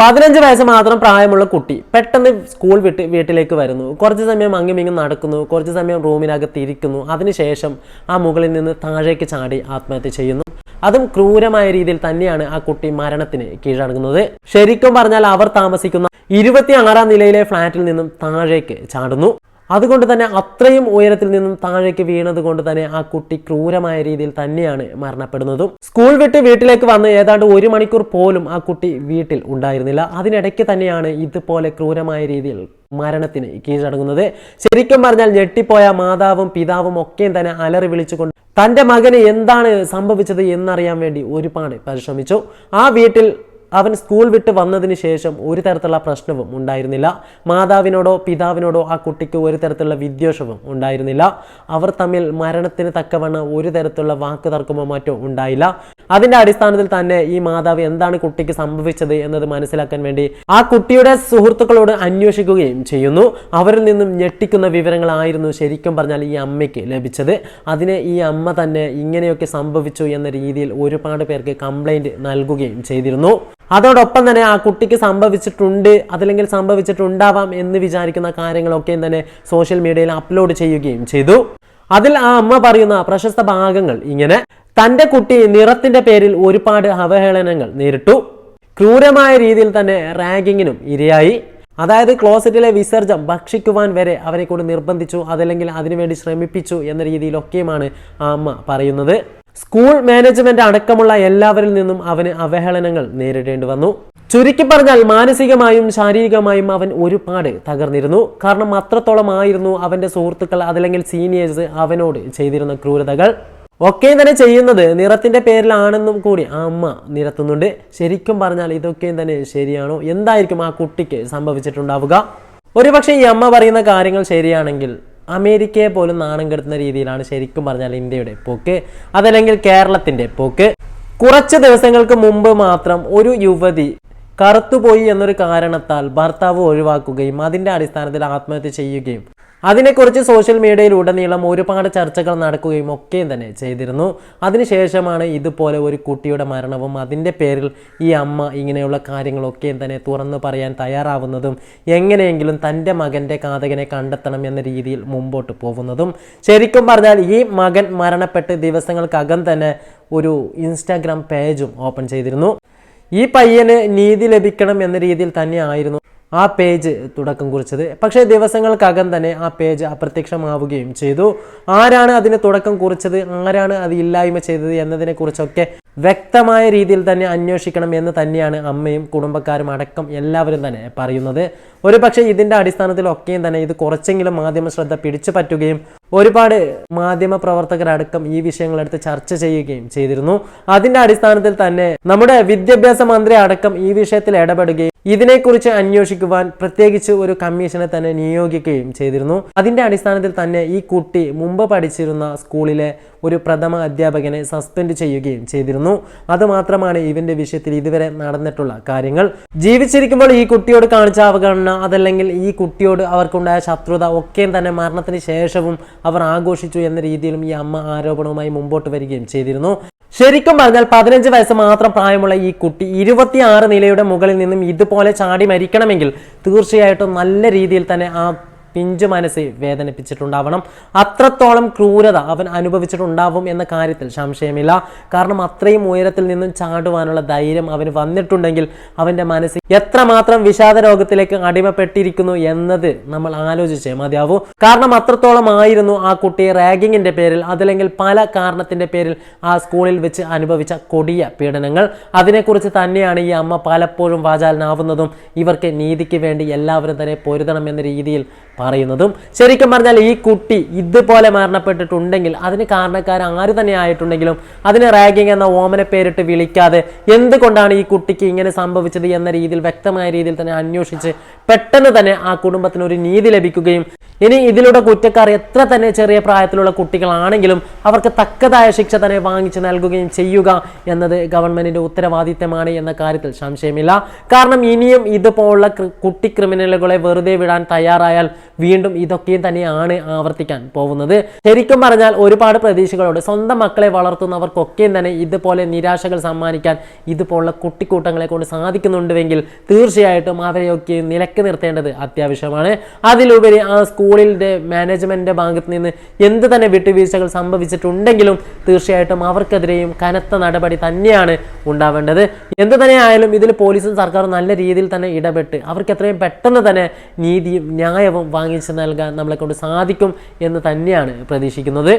പതിനഞ്ച് വയസ്സ് മാത്രം പ്രായമുള്ള കുട്ടി പെട്ടെന്ന് സ്കൂൾ വിട്ട് വീട്ടിലേക്ക് വരുന്നു. കുറച്ച് സമയം അങ്ങും ഇങ്ങും നടക്കുന്നു. കുറച്ച് സമയം റൂമിനകത്ത് ഇരിക്കുന്നു. അതിനുശേഷം ആ മുകളിൽ നിന്ന് താഴേക്ക് ചാടി ആത്മഹത്യ ചെയ്യുന്നു. അതും ക്രൂരമായ രീതിയിൽ തന്നെയാണ് ആ കുട്ടി മരണത്തിന് കീഴടങ്ങുന്നത്. ശരിക്കും പറഞ്ഞാൽ അവർ താമസിക്കുന്ന ഇരുപത്തി ആറാം നിലയിലെ ഫ്ലാറ്റിൽ നിന്നും താഴേക്ക് ചാടുന്നു. അതുകൊണ്ട് തന്നെ അത്രയും ഉയരത്തിൽ നിന്നും താഴേക്ക് വീണത് കൊണ്ട് തന്നെ ആ കുട്ടി ക്രൂരമായ രീതിയിൽ തന്നെയാണ് മരണപ്പെടുന്നതും. സ്കൂൾ വിട്ട് വീട്ടിലേക്ക് വന്ന് ഏതാണ്ട് ഒരു മണിക്കൂർ പോലും ആ കുട്ടി വീട്ടിൽ ഉണ്ടായിരുന്നില്ല. അതിനിടയ്ക്ക് തന്നെയാണ് ഇതുപോലെ ക്രൂരമായ രീതിയിൽ മരണത്തിന് കീഴടങ്ങുന്നത്. ശരിക്കും പറഞ്ഞാൽ ഞെട്ടിപ്പോയ മാതാവും പിതാവും ഒക്കെയും തന്നെ അലറി വിളിച്ചുകൊണ്ട് തന്റെ മകന് എന്താണ് സംഭവിച്ചത് എന്നറിയാൻ വേണ്ടി ഒരുപാട് പരിശ്രമിച്ചു. ആ വീട്ടിൽ അവൻ സ്കൂൾ വിട്ട് വന്നതിന് ശേഷം ഒരു തരത്തിലുള്ള പ്രശ്നവും ഉണ്ടായിരുന്നില്ല. മാതാവിനോടോ പിതാവിനോടോ ആ കുട്ടിക്ക് ഒരു തരത്തിലുള്ള വിദ്വേഷവും ഉണ്ടായിരുന്നില്ല. അവർ തമ്മിൽ മരണത്തിന് തക്കവണ്ണം ഒരു തരത്തിലുള്ള വാക്ക് തർക്കമോ മറ്റോ ഉണ്ടായില്ല. അതിന്റെ അടിസ്ഥാനത്തിൽ തന്നെ ഈ മാതാവ് എന്താണ് കുട്ടിക്ക് സംഭവിച്ചത് എന്നത് മനസ്സിലാക്കാൻ വേണ്ടി ആ കുട്ടിയുടെ സുഹൃത്തുക്കളോട് അന്വേഷിക്കുകയും ചെയ്യുന്നു. അവരിൽ നിന്നും ഞെട്ടിക്കുന്ന വിവരങ്ങളായിരുന്നു ശരിക്കും പറഞ്ഞാൽ ഈ അമ്മയ്ക്ക് ലഭിച്ചത്. അതിനെ ഈ അമ്മ തന്നെ ഇങ്ങനെയൊക്കെ സംഭവിച്ചു എന്ന രീതിയിൽ ഒരുപാട് പേർക്ക് കംപ്ലൈന്റ് നൽകുകയും ചെയ്തിരുന്നു. അതോടൊപ്പം തന്നെ ആ കുട്ടിക്ക് സംഭവിച്ചിട്ടുണ്ട് അതല്ലെങ്കിൽ സംഭവിച്ചിട്ടുണ്ടാവാം എന്ന് വിചാരിക്കുന്ന കാര്യങ്ങളൊക്കെയും തന്നെ സോഷ്യൽ മീഡിയയിൽ അപ്ലോഡ് ചെയ്യുകയും ചെയ്തു. അതിൽ ആ അമ്മ പറയുന്ന പ്രശസ്ത ഭാഗങ്ങൾ ഇങ്ങനെ. തന്റെ കുട്ടി നിറത്തിന്റെ പേരിൽ ഒരുപാട് അവഹേളനങ്ങൾ നേരിട്ടു. ക്രൂരമായ രീതിയിൽ തന്നെ റാഗിങ്ങിനും ഇരയായി. അതായത് ക്ലോസറ്റിലെ വിസർജം ഭക്ഷിക്കുവാൻ വരെ അവരെ കൊണ്ട് നിർബന്ധിച്ചു അതല്ലെങ്കിൽ അതിനുവേണ്ടി ശ്രമിപ്പിച്ചു എന്ന രീതിയിലൊക്കെയുമാണ് ആ അമ്മ പറയുന്നത്. സ്കൂൾ മാനേജ്മെന്റ് അടക്കമുള്ള എല്ലാവരിൽ നിന്നും അവന് അവഹേളനങ്ങൾ നേരിടേണ്ടി വന്നു. ചുരുക്കി പറഞ്ഞാൽ മാനസികമായും ശാരീരികമായും അവൻ ഒരുപാട് തകർന്നിരുന്നു. കാരണം അത്രത്തോളം ആയിരുന്നു അവന്റെ സുഹൃത്തുക്കൾ അതല്ലെങ്കിൽ സീനിയേഴ്സ് അവനോട് ചെയ്തിരുന്ന ക്രൂരതകൾ. ഒക്കെ തന്നെ ചെയ്യുന്നത് നിറത്തിന്റെ പേരിലാണെന്നും കൂടി ആ അമ്മ നിരത്തുന്നുണ്ട്. ശരിക്കും പറഞ്ഞാൽ ഇതൊക്കെയും തന്നെ ശരിയാണോ? എന്തായിരിക്കും ആ കുട്ടിക്ക് സംഭവിച്ചിട്ടുണ്ടാവുക? ഒരുപക്ഷെ ഈ അമ്മ പറയുന്ന കാര്യങ്ങൾ ശരിയാണെങ്കിൽ അമേരിക്കയെ പോലും നാണം കെടുത്തുന്ന രീതിയിലാണ് ശരിക്കും പറഞ്ഞാൽ ഇന്ത്യയുടെ പോക്ക്. അതല്ലെങ്കിൽ കേരളത്തിന്റെ പോക്ക്. കുറച്ച് ദിവസങ്ങൾക്ക് മുമ്പ് മാത്രം ഒരു യുവതി കറുത്തുപോയി എന്നൊരു കാരണത്താൽ ഭർത്താവ് ഒഴിവാക്കുകയും അതിന്റെ അടിസ്ഥാനത്തിൽ ആത്മഹത്യ ചെയ്യുകയും അതിനെക്കുറിച്ച് സോഷ്യൽ മീഡിയയിലുടനീളം ഒരുപാട് ചർച്ചകൾ നടക്കുകയും ഒക്കെയും തന്നെ ചെയ്തിരുന്നു. അതിനുശേഷമാണ് ഇതുപോലെ ഒരു കുട്ടിയുടെ മരണവും അതിന്റെ പേരിൽ ഈ അമ്മ ഇങ്ങനെയുള്ള കാര്യങ്ങളൊക്കെയും തന്നെ തുറന്നു പറയാൻ തയ്യാറാവുന്നതും എങ്ങനെയെങ്കിലും തന്റെ മകന്റെ കാതകനെ കണ്ടെത്തണം എന്ന രീതിയിൽ മുമ്പോട്ട് പോകുന്നതും. ശരിക്കും പറഞ്ഞാൽ ഈ മകൻ മരണപ്പെട്ട് ദിവസങ്ങൾക്കകം തന്നെ ഒരു ഇൻസ്റ്റാഗ്രാം പേജും ഓപ്പൺ ചെയ്തിരുന്നു. ഈ പയ്യന് നീതി ലഭിക്കണം എന്ന രീതിയിൽ തന്നെയായിരുന്നു ആ പേജ് തുടക്കം കുറിച്ചത്. പക്ഷേ ദിവസങ്ങൾക്കകം തന്നെ ആ പേജ് അപ്രത്യക്ഷമാവുകയും ചെയ്തു. ആരാണ് അതിന് തുടക്കം കുറിച്ചത്? ആരാണ് അത് ഇല്ലായ്മ ചെയ്തത് എന്നതിനെ കുറിച്ചൊക്കെ വ്യക്തമായ രീതിയിൽ തന്നെ അന്വേഷിക്കണം എന്ന് തന്നെയാണ് അമ്മയും കുടുംബക്കാരും അടക്കം എല്ലാവരും തന്നെ പറയുന്നത്. ഒരു പക്ഷേ ഇതിന്റെ അടിസ്ഥാനത്തിലൊക്കെയും തന്നെ ഇത് കുറച്ചെങ്കിലും മാധ്യമ ശ്രദ്ധ പിടിച്ചു പറ്റുകയും ഒരുപാട് മാധ്യമ പ്രവർത്തകരടക്കം ഈ വിഷയങ്ങളെടുത്ത് ചർച്ച ചെയ്യുകയും ചെയ്തിരുന്നു. അതിന്റെ അടിസ്ഥാനത്തിൽ തന്നെ നമ്മുടെ വിദ്യാഭ്യാസ മന്ത്രി അടക്കം ഈ വിഷയത്തിൽ ഇടപെടുകയും ഇതിനെക്കുറിച്ച് അന്വേഷിക്കുവാൻ പ്രത്യേകിച്ച് ഒരു കമ്മീഷനെ തന്നെ നിയോഗിക്കുകയും ചെയ്തിരുന്നു. അതിന്റെ അടിസ്ഥാനത്തിൽ തന്നെ ഈ കുട്ടി മുമ്പ് പഠിച്ചിരുന്ന സ്കൂളിലെ ഒരു പ്രഥമ അധ്യാപകനെ സസ്പെൻഡ് ചെയ്യുകയും ചെയ്തിരുന്നു. അതുമാത്രമാണ് ഇവന്റെ വിഷയത്തിൽ ഇതുവരെ നടന്നിട്ടുള്ള കാര്യങ്ങൾ. ജീവിച്ചിരിക്കുമ്പോൾ ഈ കുട്ടിയോട് കാണിച്ച അവഗണന അതല്ലെങ്കിൽ ഈ കുട്ടിയോട് അവർക്കുണ്ടായ ശത്രുത ഒക്കെയും തന്നെ മരണത്തിന് ശേഷവും അവർ ആഘോഷിച്ചു എന്ന രീതിയിലും ഈ അമ്മ ആരോപണവുമായി മുമ്പോട്ട് വരികയും ചെയ്തിരുന്നു. ശരിക്കും പറഞ്ഞാൽ പതിനഞ്ച് വയസ്സ് മാത്രം പ്രായമുള്ള ഈ കുട്ടി ഇരുപത്തിയാറ് നിലയുടെ മുകളിൽ നിന്നും ഇതുപോലെ ചാടി മരിക്കണമെങ്കിൽ തീർച്ചയായിട്ടും നല്ല രീതിയിൽ തന്നെ ആ പിഞ്ചു മനസ്സ് വേദനിപ്പിച്ചിട്ടുണ്ടാവണം. അത്രത്തോളം ക്രൂരത അവൻ അനുഭവിച്ചിട്ടുണ്ടാവും എന്ന കാര്യത്തിൽ സംശയമില്ല. കാരണം അത്രയും ഉയരത്തിൽ നിന്നും ചാടുവാനുള്ള ധൈര്യം അവന് വന്നിട്ടുണ്ടെങ്കിൽ അവന്റെ മനസ്സ് എത്രമാത്രം വിഷാദ രോഗത്തിലേക്ക് അടിമപ്പെട്ടിരിക്കുന്നു എന്നത് നമ്മൾ ആലോചിച്ചേ മതിയാവൂ. കാരണം അത്രത്തോളം ആയിരുന്നു ആ കുട്ടിയെ റാഗിങ്ങിന്റെ പേരിൽ അതല്ലെങ്കിൽ പല കാരണത്തിന്റെ പേരിൽ ആ സ്കൂളിൽ വെച്ച് അനുഭവിച്ച കൊടിയ പീഡനങ്ങൾ. അതിനെക്കുറിച്ച് തന്നെയാണ് ഈ അമ്മ പലപ്പോഴും വാചാലനാവുന്നതും ഇവർക്ക് നീതിക്ക് വേണ്ടി എല്ലാവരും തന്നെ പൊരുതണം എന്ന രീതിയിൽ പറയുന്നതും ശരിക്കും പറഞ്ഞാൽ ഈ കുട്ടി ഇതുപോലെ മരണപ്പെട്ടിട്ടുണ്ടെങ്കിൽ അതിന് കാരണക്കാർ ആര് തന്നെ ആയിട്ടുണ്ടെങ്കിലും അതിന് റാഗിങ് എന്ന ഓമനെ പേരിട്ട് വിളിക്കാതെ എന്തുകൊണ്ടാണ് ഈ കുട്ടിക്ക് ഇങ്ങനെ സംഭവിച്ചത് എന്ന രീതിയിൽ വ്യക്തമായ രീതിയിൽ തന്നെ അന്വേഷിച്ച് പെട്ടെന്ന് തന്നെ ആ കുടുംബത്തിന് ഒരു നീതി ലഭിക്കുകയും ഇനി ഇതിലൂടെ കുറ്റക്കാർ എത്ര തന്നെ ചെറിയ പ്രായത്തിലുള്ള കുട്ടികളാണെങ്കിലും അവർക്ക് തക്കതായ ശിക്ഷ തന്നെ വാങ്ങിച്ചു നൽകുകയും ചെയ്യുക എന്നത് ഗവൺമെന്റിന്റെ ഉത്തരവാദിത്തമാണ് എന്ന കാര്യത്തിൽ സംശയമില്ല. കാരണം ഇനിയും ഇതുപോലുള്ള കുട്ടി ക്രിമിനലുകളെ വെറുതെ വിടാൻ തയ്യാറായാൽ വീണ്ടും ഇതൊക്കെയും തന്നെയാണ് ആവർത്തിക്കാൻ പോകുന്നത്. ശരിക്കും പറഞ്ഞാൽ ഒരുപാട് പ്രതീക്ഷകളോട് സ്വന്തം മക്കളെ വളർത്തുന്നവർക്കൊക്കെയും തന്നെ ഇതുപോലെ നിരാശകൾ സമ്മാനിക്കാൻ ഇതുപോലുള്ള കുട്ടിക്കൂട്ടങ്ങളെ കൊണ്ട് സാധിക്കുന്നുണ്ടെങ്കിൽ തീർച്ചയായിട്ടും അവരെയൊക്കെ നിലയ്ക്ക് നിർത്തേണ്ടത് അത്യാവശ്യമാണ്. അതിലുപരി ആ സ്കൂളിന്റെ മാനേജ്മെന്റിന്റെ ഭാഗത്ത് നിന്ന് എന്ത് തന്നെ വിട്ടുവീഴ്ചകൾ സംഭവിച്ചിട്ടുണ്ടെങ്കിലും തീർച്ചയായിട്ടും അവർക്കെതിരെയും കനത്ത നടപടി തന്നെയാണ് ഉണ്ടാവേണ്ടത്. എന്ത് തന്നെ ആയാലും ഇതിൽ പോലീസും സർക്കാരും നല്ല രീതിയിൽ തന്നെ ഇടപെട്ട് അവർക്ക് എത്രയും പെട്ടെന്ന് തന്നെ നീതിയും ന്യായവും വാങ്ങിച്ചു നൽകാൻ നമ്മളെക്കൊണ്ട് സാധിക്കും എന്ന് തന്നെയാണ് പ്രതീക്ഷിക്കുന്നത്.